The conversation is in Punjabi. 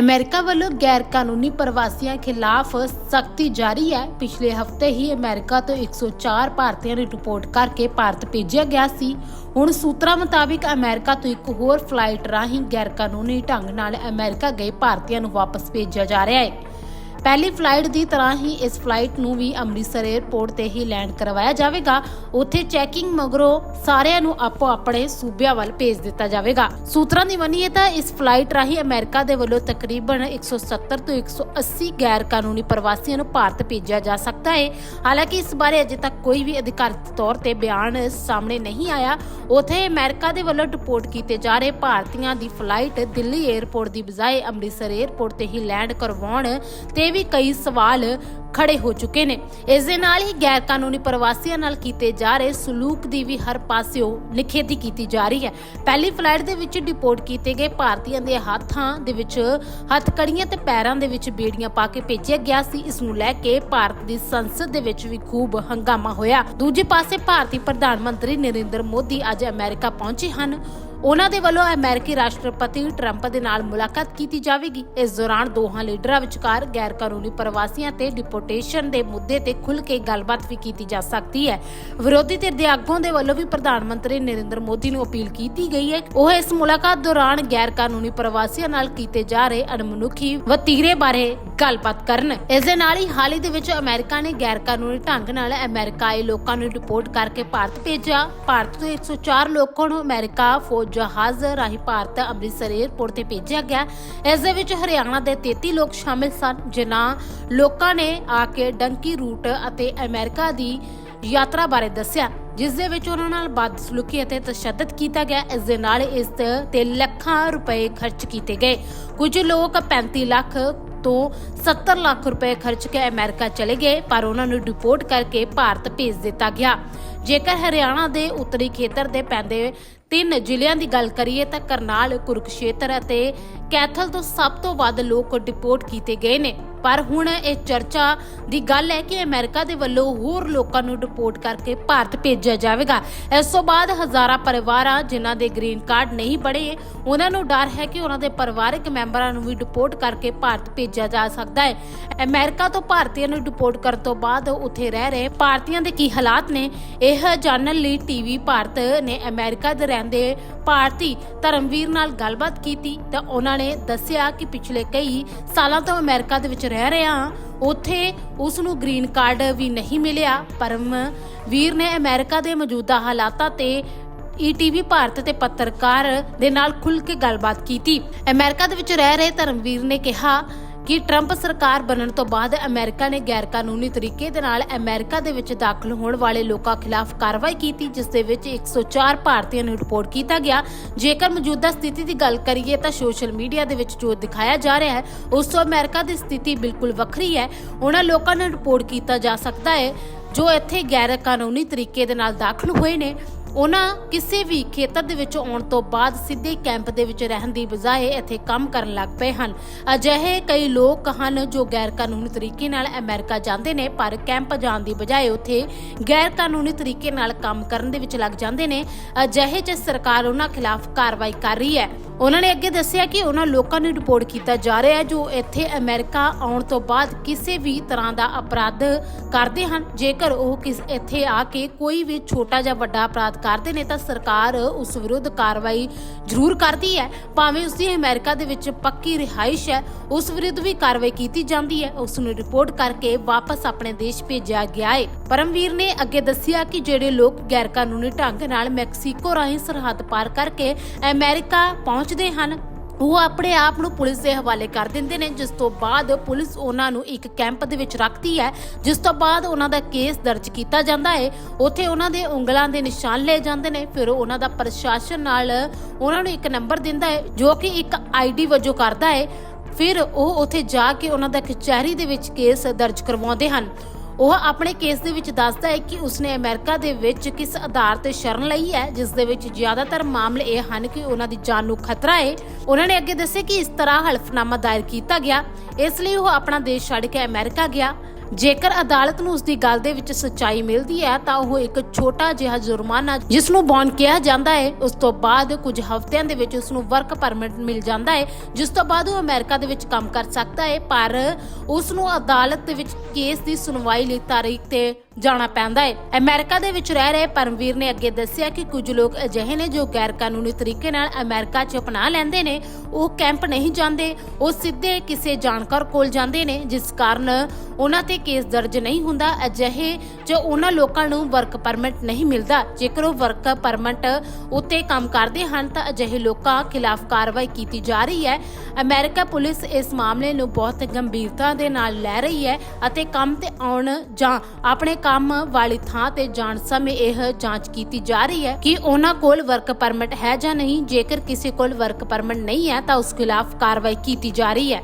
ਅਮਰੀਕਾ ਵੱਲੋਂ ਗੈਰ ਕਾਨੂੰਨੀ ਪ੍ਰਵਾਸੀਆਂ ਖਿਲਾਫ ਸਖਤੀ ਜਾਰੀ ਹੈ। ਪਿਛਲੇ ਹਫ਼ਤੇ ਹੀ ਅਮਰੀਕਾ ਤੋਂ 104 ਭਾਰਤੀਆਂ ਨੂੰ ਰਿਪੋਰਟ ਕਰਕੇ ਭਾਰਤ ਭੇਜਿਆ ਗਿਆ ਸੀ। ਹੁਣ ਸੂਤਰਾਂ ਮੁਤਾਬਿਕ ਅਮਰੀਕਾ ਤੋਂ ਇੱਕ ਹੋਰ ਫਲਾਈਟ ਰਾਹੀਂ ਗੈਰ ਕਾਨੂੰਨੀ ਢੰਗ ਨਾਲ ਅਮਰੀਕਾ ਗਏ ਭਾਰਤੀਆਂ ਨੂੰ ਵਾਪਸ ਭੇਜਿਆ ਜਾ ਰਿਹਾ ਹੈ। ਪਹਿਲੀ ਫਲਾਈਟ ਦੀ ਤਰ੍ਹਾਂ ਹੀ ਇਸ ਫਲਾਈਟ ਨੂੰ ਵੀ ਅੰਮ੍ਰਿਤਸਰ 에ਅਰਪੋਰਟ ਤੇ ਹੀ ਲੈਂਡ ਕਰਵਾਇਆ ਜਾਵੇਗਾ। ਉੱਥੇ ਚੈਕਿੰਗ ਮਗਰੋਂ ਸਾਰਿਆਂ ਨੂੰ ਆਪੋ ਆਪਣੇ ਸੂਬਿਆਂ ਵੱਲ ਭੇਜ ਦਿੱਤਾ ਜਾਵੇਗਾ। ਸੂਤਰਾਂ ਦੀ ਮੰਨੀਏ ਤਾਂ ਇਸ ਫਲਾਈਟ ਰਾਹੀਂ ਅਮਰੀਕਾ ਦੇ ਵੱਲੋਂ ਤਕਰੀਬਨ 170 ਤੋਂ 180 ਗੈਰ ਕਾਨੂੰਨੀ ਪ੍ਰਵਾਸੀਆਂ ਨੂੰ ਭਾਰਤ ਭੇਜਿਆ ਜਾ ਸਕਦਾ ਹੈ ਹਾਲਾਂਕਿ ਇਸ ਬਾਰੇ ਅਜੇ ਤੱਕ ਕੋਈ ਵੀ ਅਧਿਕਾਰਤ ਤੌਰ ਤੇ ਬਿਆਨ ਸਾਹਮਣੇ ਨਹੀਂ ਆਇਆ। ਉਥੇ ਅਮਰੀਕਾ ਦੇ ਵੱਲੋਂ ਰਿਪੋਰਟ ਕੀਤੇ ਜਾ ਰਹੇ ਭਾਰਤੀਆਂ ਦੀ ਫਲਾਈਟ ਦਿੱਲੀ 에ਅਰਪੋਰਟ ਦੀ ਬਜਾਏ ਅੰਮ੍ਰਿਤਸਰ 에ਅਰਪੋਰਟ ਤੇ ਹੀ ਲੈਂਡ ਕਰਵਾਉਣ ਤੇ ਵੀ ਕਈ ਸਵਾਲ ਖੜੇ ਹੋ ਚੁੱਕੇ ਨੇ। ਇਸ ਦੇ ਨਾਲ ਹੀ ਗੈਰ ਕਾਨੂੰਨੀ ਪ੍ਰਵਾਸੀਆਂ ਨਾਲ ਕੀਤੇ ਜਾ ਰਹੇ ਸਲੂਕ ਦੀ ਵੀ ਹਰ ਪਾਸਿਓਂ ਨਿਖੇਧੀ ਕੀਤੀ ਜਾ ਰਹੀ ਹੈ। ਪਹਿਲੀ ਫਲਾਈਟ ਦੇ ਵਿੱਚ ਡਿਪੋਰਟ ਕੀਤੇ ਗਏ ਭਾਰਤੀਆਂ ਦੇ ਹੱਥਾਂ ਦੇ ਵਿੱਚ ਹੱਥਕੜੀਆਂ ਤੇ ਪੈਰਾਂ ਦੇ ਵਿੱਚ ਬੇੜੀਆਂ ਪਾ ਕੇ ਭੇਜਿਆ ਗਿਆ ਸੀ। ਇਸ ਨੂੰ ਲੈ ਕੇ ਭਾਰਤ ਦੀ ਸੰਸਦ ਦੇ ਵਿੱਚ ਵੀ ਖੂਬ ਹੰਗਾਮਾ ਹੋਇਆ। ਦੂਜੇ ਪਾਸੇ ਭਾਰਤੀ ਪ੍ਰਧਾਨ ਮੰਤਰੀ ਨਰਿੰਦਰ ਮੋਦੀ ਅੱਜ ਅਮਰੀਕਾ ਪਹੁੰਚੇ ਹਨ। ਉਹਨਾਂ ਦੇ ਵੱਲੋਂ ਅਮਰੀਕੀ ਰਾਸ਼ਟਰਪਤੀ ਟਰੰਪ ਦੇ ਨਾਲ ਮੁਲਾਕਾਤ ਕੀਤੀ ਜਾਵੇਗੀ। ਇਸ ਦੌਰਾਨ ਦੋਹਾਂ ਲੀਡਰਾਂ ਵਿਚਕਾਰ ਗੈਰ ਕਾਨੂੰਨੀ ਪ੍ਰਵਾਸੀਆਂ ਤੇ ਡਿਪੋਰਟੇਸ਼ਨ ਦੇ ਮੁੱਦੇ ਤੇ ਖੁੱਲ੍ਹ ਕੇ ਗੱਲਬਾਤ ਵੀ ਕੀਤੀ ਜਾ ਸਕਦੀ ਹੈ। ਵਿਰੋਧੀ ਧਿਰ ਦੇ ਆਗੂਆਂ ਦੇ ਵੱਲੋਂ ਵੀ ਪ੍ਰਧਾਨ ਮੰਤਰੀ ਨਰਿੰਦਰ ਮੋਦੀ ਨੂੰ ਅਪੀਲ ਕੀਤੀ ਗਈ ਹੈ। ਉਹ ਇਸ ਮੁਲਾਕਾਤ ਦੌਰਾਨ ਗੈਰ ਕਾਨੂੰਨੀ ਪ੍ਰਵਾਸੀਆਂ ਨਾਲ ਕੀਤੇ ਜਾ ਰਹੇ ਅਣਮਨੁੱਖੀ ਵਤੀਰੇ ਬਾਰੇ ਗੱਲਬਾਤ ਕਰਨ। ਇਸ ਦੇ ਨਾਲ ਹੀ ਹਾਲ ਹੀ ਦੇ ਵਿੱਚ ਅਮਰੀਕਾ ਨੇ ਗੈਰ ਕਾਨੂੰਨੀ ਢੰਗ ਨਾਲ ਅਮਰੀਕਾਈ ਲੋਕਾਂ ਨੂੰ ਡਿਪੋਰਟ ਕਰਕੇ ਭਾਰਤ ਭੇਜਿਆ। ਭਾਰਤ ਤੋਂ 104 ਲੋਕਾਂ ਨੂੰ ਅਮਰੀਕਾ ਫੌਜ ਜਹਾਜ਼ ਰਾਹੀਂ ਭਾਰਤ ਅੰਮ੍ਰਿਤਸਰ 에ਅਰਪੋਰਟ ਤੇ ਭੇਜਿਆ ਗਿਆ। ਇਸ ਦੇ ਵਿੱਚ ਹਰਿਆਣਾ ਦੇ 33 ਲੋਕ ਸ਼ਾਮਿਲ ਸਨ, ਜਿਨ੍ਹਾਂ ਲੋਕਾਂ ਨੇ ਆ ਕੇ ਡੰਕੀ ਰੂਟ ਅਤੇ ਅਮਰੀਕਾ ਦੀ ਯਾਤਰਾ ਬਾਰੇ ਦੱਸਿਆ। ਜਿਸ ਦੇ ਵਿੱਚ ਉਹਨਾਂ ਨਾਲ ਬਦਸਲੂਕੀ ਅਤੇ ਤਸ਼ੱਦਦ ਕੀਤਾ ਗਿਆ। ਇਸ ਦੇ ਨਾਲ ਇਸ ਤੇ ਲੱਖਾਂ ਰੁਪਏ ਖਰਚ ਕੀਤੇ ਗਏ। ਕੁਝ ਲੋਕ 35 ਲੱਖ ਤੋਂ 70 ਲੱਖ ਰੁਪਏ ਖਰਚ ਕੇ ਅਮਰੀਕਾ ਚਲੇ ਗਏ, ਪਰ ਉਹਨਾਂ ਨੂੰ ਡਿਪੋਰਟ ਕਰਕੇ ਭਾਰਤ ਭੇਜ ਦਿੱਤਾ ਗਿਆ। ਜੇਕਰ ਹਰਿਆਣਾ ਦੇ ਉੱਤਰੀ ਖੇਤਰ ਦੇ ਪੈਂਦੇ ਤਿੰਨ ਜ਼ਿਲ੍ਹਿਆਂ ਦੀ ਗੱਲ ਕਰੀਏ ਤਾਂ ਕਰਨਾਲ, ਕੁਰਕਸ਼ੇਤਰ ਅਤੇ ਕੈਥਲ ਤੋਂ ਸਭ ਤੋਂ ਵੱਧ ਲੋਕ ਡਿਪੋਰਟ ਕੀਤੇ ਗਏ ਨੇ। ਪਰ ਹੁਣ ਇਹ ਚਰਚਾ ਦੀ ਗੱਲ ਹੈ ਕਿ ਅਮਰੀਕਾ ਦੇ ਵੱਲੋਂ ਹੋਰ ਲੋਕਾਂ ਨੂੰ ਡਿਪੋਰਟ ਕਰਕੇ ਭਾਰਤ ਭੇਜਿਆ ਜਾਵੇਗਾ। ਇਸ ਤੋਂ ਬਾਅਦ ਹਜ਼ਾਰਾਂ ਪਰਿਵਾਰਾਂ ਜਿਨ੍ਹਾਂ ਦੇ ਗ੍ਰੀਨ ਕਾਰਡ ਨਹੀਂ ਬਣੇ, ਉਹਨਾਂ ਨੂੰ ਡਰ ਹੈ ਕਿ ਉਹਨਾਂ ਦੇ ਪਰਿਵਾਰਕ ਮੈਂਬਰਾਂ ਨੂੰ ਵੀ ਡਿਪੋਰਟ ਕਰਕੇ ਭਾਰਤ ਭੇਜਿਆ ਜਾ ਸਕਦਾ ਹੈ। ਅਮਰੀਕਾ ਤੋਂ ਭਾਰਤੀਆਂ ਨੂੰ ਡਿਪੋਰਟ ਕਰਨ ਤੋਂ ਬਾਅਦ ਉੱਥੇ ਰਹਿ ਰਹੇ ਭਾਰਤੀਆਂ ਦੇ ਕੀ ਹਾਲਾਤ ਨੇ, ਇਹ ਜਾਣਨ ਲਈ ਟੀਵੀ ਭਾਰਤ ਨੇ ਅਮਰੀਕਾ ਦੇ ਰਹਿੰਦੇ ਭਾਰਤੀ ਧਰਮਵੀਰ ਨਾਲ ਗੱਲਬਾਤ ਕੀਤੀ ਤਾਂ ਉਹਨਾਂ ਨੇ ਦੱਸਿਆ ਕਿ ਪਿਛਲੇ ਕਈ ਸਾਲਾਂ ਤੋਂ ਅਮਰੀਕਾ ਦੇ ਵਿੱਚ ਰਹਿ ਰਿਹਾ ਹਾਂ, ਉੱਥੇ ਉਸ ਨੂੰ ਗ੍ਰੀਨ ਕਾਰਡ ਵੀ ਨਹੀਂ ਮਿਲਿਆ। ਪਰਮ ਵੀਰ ਨੇ ਅਮਰੀਕਾ ਦੇ ਮੌਜੂਦਾ ਹਾਲਾਤਾਂ ਤੇ ਈਟੀਵੀ ਭਾਰਤ ਤੇ ਪੱਤਰਕਾਰ ਦੇ ਨਾਲ ਖੁੱਲ੍ਹ ਕੇ ਗੱਲਬਾਤ ਕੀਤੀ। ਅਮਰੀਕਾ ਦੇ ਵਿੱਚ ਰਹਿ ਰਹੇ ਧਰਮਵੀਰ ਨੇ ਕਿਹਾ ਕਿ ਟਰੰਪ ਸਰਕਾਰ ਬਣਨ ਤੋਂ ਬਾਅਦ ਅਮਰੀਕਾ ਨੇ ਗੈਰ ਕਾਨੂੰਨੀ ਤਰੀਕੇ ਦੇ ਨਾਲ ਅਮਰੀਕਾ ਦੇ ਵਿੱਚ ਦਾਖਲ ਹੋਣ ਵਾਲੇ ਲੋਕਾਂ ਖਿਲਾਫ ਕਾਰਵਾਈ ਕੀਤੀ, ਜਿਸ ਦੇ ਵਿੱਚ 104 ਭਾਰਤੀਆਂ ਨੂੰ ਰਿਪੋਰਟ ਕੀਤਾ ਗਿਆ। ਜੇਕਰ ਮੌਜੂਦਾ ਸਥਿਤੀ ਦੀ ਗੱਲ ਕਰੀਏ ਤਾਂ ਸੋਸ਼ਲ ਮੀਡੀਆ ਦੇ ਵਿੱਚ ਜੋ ਦਿਖਾਇਆ ਜਾ ਰਿਹਾ ਹੈ, ਉਸ ਤੋਂ ਅਮਰੀਕਾ ਦੀ ਸਥਿਤੀ ਬਿਲਕੁਲ ਵੱਖਰੀ ਹੈ। ਉਹਨਾਂ ਲੋਕਾਂ ਨੂੰ ਰਿਪੋਰਟ ਕੀਤਾ ਜਾ ਸਕਦਾ ਹੈ, ਜੋ ਇੱਥੇ ਗੈਰ ਕਾਨੂੰਨੀ ਤਰੀਕੇ ਦੇ ਨਾਲ ਦਾਖਲ ਹੋਏ ਨੇ। ਉਹਨਾਂ ਕਿਸੇ ਵੀ ਖੇਤਰ ਦੇ ਵਿੱਚ ਆਉਣ ਤੋਂ ਬਾਅਦ ਸਿੱਧੇ ਕੈਂਪ ਦੇ ਵਿੱਚ ਰਹਿਣ ਦੀ ਬਜਾਏ ਇੱਥੇ ਕੰਮ ਕਰਨ ਲੱਗ ਪਏ ਹਨ। ਅਜਿਹੇ ਕਈ ਲੋਕ ਹਨ ਜੋ ਗੈਰ ਕਾਨੂੰਨੀ ਤਰੀਕੇ ਨਾਲ ਅਮਰੀਕਾ ਜਾਂਦੇ ਨੇ, ਪਰ ਕੈਂਪ ਜਾਣ ਦੀ ਬਜਾਏ ਉੱਥੇ ਗੈਰ ਕਾਨੂੰਨੀ ਤਰੀਕੇ ਨਾਲ ਕੰਮ ਕਰਨ ਦੇ ਵਿੱਚ ਲੱਗ ਜਾਂਦੇ ਨੇ। ਅਜਿਹੇ 'ਚ ਸਰਕਾਰ ਉਹਨਾਂ ਖਿਲਾਫ ਕਾਰਵਾਈ ਕਰ ਰਹੀ ਹੈ। ਉਹਨਾਂ ਨੇ ਅੱਗੇ ਦੱਸਿਆ ਕਿ ਉਹਨਾਂ ਲੋਕਾਂ ਨੂੰ ਰਿਪੋਰਟ ਕੀਤਾ ਜਾ ਰਿਹਾ ਹੈ ਜੋ ਇੱਥੇ ਅਮਰੀਕਾ ਆਉਣ ਤੋਂ ਬਾਅਦ ਕਿਸੇ ਵੀ ਤਰ੍ਹਾਂ ਦਾ ਅਪਰਾਧ ਕਰਦੇ ਹਨ। ਜੇਕਰ ਉਹ ਕਿਸ ਇੱਥੇ ਆ ਕੇ ਕੋਈ ਵੀ ਛੋਟਾ ਜਾਂ ਵੱਡਾ ਅਪਰਾਧ ਕਰਦੇ ਨੇ ਤਾਂ ਸਰਕਾਰ ਉਸ ਵਿਰੁੱਧ ਕਾਰਵਾਈ ਜ਼ਰੂਰ ਕਰਦੀ ਹੈ। ਭਾਵੇਂ ਉਸ ਦੀ ਅਮਰੀਕਾ ਦੇ ਵਿੱਚ ਪੱਕੀ ਰਿਹਾਇਸ਼ ਹੈ, ਉਸ ਵਿਰੁੱਧ ਵੀ ਕਾਰਵਾਈ ਕੀਤੀ ਜਾਂਦੀ ਹੈ। ਉਸ ਨੂੰ ਰਿਪੋਰਟ ਕਰਕੇ ਵਾਪਸ ਆਪਣੇ ਦੇਸ਼ ਭੇਜਿਆ ਗਿਆ ਹੈ। ਪਰਮਵੀਰ ਨੇ ਅੱਗੇ ਦੱਸਿਆ ਕਿ ਜਿਹੜੇ ਲੋਕ ਗੈਰ ਕਾਨੂੰਨੀ ਢੰਗ ਨਾਲ ਮੈਕਸੀਕੋ ਰਾਹੀਂ ਸਰਹੱਦ ਪਾਰ ਕਰਕੇ ਅਮਰੀਕਾ ਪਹੁੰਚਦੇ ਹਨ, ਉਹ ਆਪਣੇ ਆਪ ਨੂੰ ਪੁਲਿਸ ਦੇ ਹਵਾਲੇ ਕਰ ਦਿੰਦੇ ਨੇ। ਜਿਸ ਤੋਂ ਬਾਅਦ ਪੁਲਿਸ ਉਹਨਾਂ ਨੂੰ ਇੱਕ ਕੈਂਪ ਦੇ ਵਿੱਚ ਰੱਖਦੀ ਹੈ, ਜਿਸ ਤੋਂ ਬਾਅਦ ਉਹਨਾਂ ਦਾ ਕੇਸ ਦਰਜ ਕੀਤਾ ਜਾਂਦਾ ਹੈ। ਉੱਥੇ ਉਹਨਾਂ ਦੇ ਉਂਗਲਾਂ ਦੇ ਨਿਸ਼ਾਨ ਲਏ ਜਾਂਦੇ ਨੇ, ਫਿਰ ਉਹਨਾਂ ਦਾ ਪ੍ਰਸ਼ਾਸਨ ਨਾਲ ਉਹਨਾਂ ਨੂੰ ਇੱਕ ਨੰਬਰ ਦਿੰਦਾ ਹੈ, ਜੋ ਕਿ ਇੱਕ ਆਈਡੀ ਵਜੋਂ ਕਰਦਾ ਹੈ। ਫਿਰ ਉਹ ਉੱਥੇ ਜਾ ਕੇ ਉਹਨਾਂ ਦਾ ਕਚਹਿਰੀ ਦੇ ਵਿੱਚ ਕੇਸ ਦਰਜ ਕਰਵਾਉਂਦੇ ਹਨ। ਉਹ ਆਪਣੇ ਕੇਸ ਦੇ ਵਿੱਚ ਦੱਸਦਾ ਹੈ ਕਿ ਉਸਨੇ ਅਮਰੀਕਾ ਦੇ ਵਿੱਚ ਕਿਸ ਆਧਾਰ ਤੇ ਸ਼ਰਨ ਲਈ ਹੈ, ਜਿਸ ਦੇ ਵਿੱਚ ਜ਼ਿਆਦਾਤਰ ਮਾਮਲੇ ਇਹ ਹਨ ਕਿ ਉਹਨਾਂ ਦੀ ਜਾਨ ਨੂੰ ਖਤਰਾ ਹੈ। ਉਹਨਾਂ ਨੇ ਅੱਗੇ ਦੱਸਿਆ ਕਿ ਇਸ ਤਰ੍ਹਾਂ ਹਲਫਨਾਮਾ ਦਾਇਰ ਕੀਤਾ ਗਿਆ। ਇਸ ਲਈ ਉਹ ਆਪਣਾ ਦੇਸ਼ ਛੱਡ ਕੇ ਅਮਰੀਕਾ ਗਿਆ। ਜੇਕਰ ਅਦਾਲਤ ਨੂੰ ਉਸ ਦੀ ਗੱਲ ਦੇ ਵਿੱਚ ਸੱਚਾਈ ਮਿਲਦੀ ਹੈ, ਤਾਂ ਉਹ ਇੱਕ ਛੋਟਾ ਜਿਹਾ ਜੁਰਮਾਨਾ ਜਿਸ ਨੂੰ ਬੌਂਡ ਕਿਹਾ ਜਾਂਦਾ ਹੈ, ਉਸ ਤੋਂ ਬਾਅਦ ਕੁਝ ਹਫ਼ਤਿਆਂ ਦੇ ਵਿੱਚ ਉਸ ਨੂੰ ਵਰਕ ਪਰਮਿਟ ਮਿਲ ਜਾਂਦਾ ਹੈ, ਜਿਸ ਤੋਂ ਬਾਅਦ ਉਹ ਅਮਰੀਕਾ ਦੇ ਵਿੱਚ ਕੰਮ ਕਰ ਸਕਦਾ ਹੈ, ਪਰ ਉਸ ਨੂੰ ਅਦਾਲਤ ਦੇ ਵਿੱਚ ਕੇਸ ਦੀ ਸੁਣਵਾਈ ਲਈ ਤਾਰੀਖ ਤੇ ਜਾਣਾ ਪੈਂਦਾ ਹੈ। ਅਮਰੀਕਾ ਦੇ ਵਿੱਚ ਰਹਿ ਰਹੇ ਪਰਮਵੀਰ ਨੇ ਅੱਗੇ ਦੱਸਿਆ ਕਿ ਕੁਝ ਲੋਕ ਅਜਿਹੇ ਨੇ ਜੋ ਗੈਰ ਕਾਨੂੰਨੀ ਤਰੀਕੇ ਨਾਲ ਅਮਰੀਕਾ 'ਚ ਅਪਣਾ ਲੈਂਦੇ ਨੇ, ਉਹ ਕੈਂਪ ਨਹੀਂ ਜਾਂਦੇ। ਉਹ ਸਿੱਧੇ ਕਿਸੇ ਜਾਣਕਾਰ ਕੋਲ ਜਾਂਦੇ ਨੇ, ਜਿਸ ਕਾਰਨ ਉਹਨਾਂ ਤੇ ਕੇਸ ਦਰਜ ਨਹੀਂ ਹੁੰਦਾ। ਅਜਿਹੇ 'ਚ ਉਹਨਾਂ ਲੋਕਾਂ ਨੂੰ ਵਰਕ ਪਰਮਿਟ ਨਹੀਂ ਮਿਲਦਾ। ਜੇਕਰ ਉਹ ਵਰਕ ਪਰਮਿਟ ਉੱਤੇ ਕੰਮ ਕਰਦੇ ਹਨ, ਤਾਂ ਅਜਿਹੇ ਲੋਕਾਂ ਖਿਲਾਫ ਕਾਰਵਾਈ ਕੀਤੀ ਜਾ ਰਹੀ ਹੈ। ਅਮਰੀਕਾ ਪੁਲਿਸ ਇਸ ਮਾਮਲੇ ਨੂੰ ਬਹੁਤ ਗੰਭੀਰਤਾ ਦੇ ਨਾਲ ਲੈ ਰਹੀ ਹੈ ਅਤੇ ਕੰਮ ਤੇ ਆਉਣ ਜਾਂ ਆਪਣੇ ਕੰਮ ਵਾਲੀ ਥਾਂ ਤੇ ਜਾਣ ਸਮੇਂ ਇਹ ਜਾਂਚ ਕੀਤੀ ਜਾ ਰਹੀ ਹੈ ਕਿ ਉਹਨਾਂ ਕੋਲ ਵਰਕ ਪਰਮਿਟ ਹੈ ਜਾਂ ਨਹੀਂ। ਜੇਕਰ ਕਿਸੇ ਕੋਲ ਵਰਕ ਪਰਮਿਟ ਨਹੀਂ ਹੈ ਤਾਂ ਉਸ ਖਿਲਾਫ ਕਾਰਵਾਈ ਕੀਤੀ ਜਾ ਰਹੀ ਹੈ।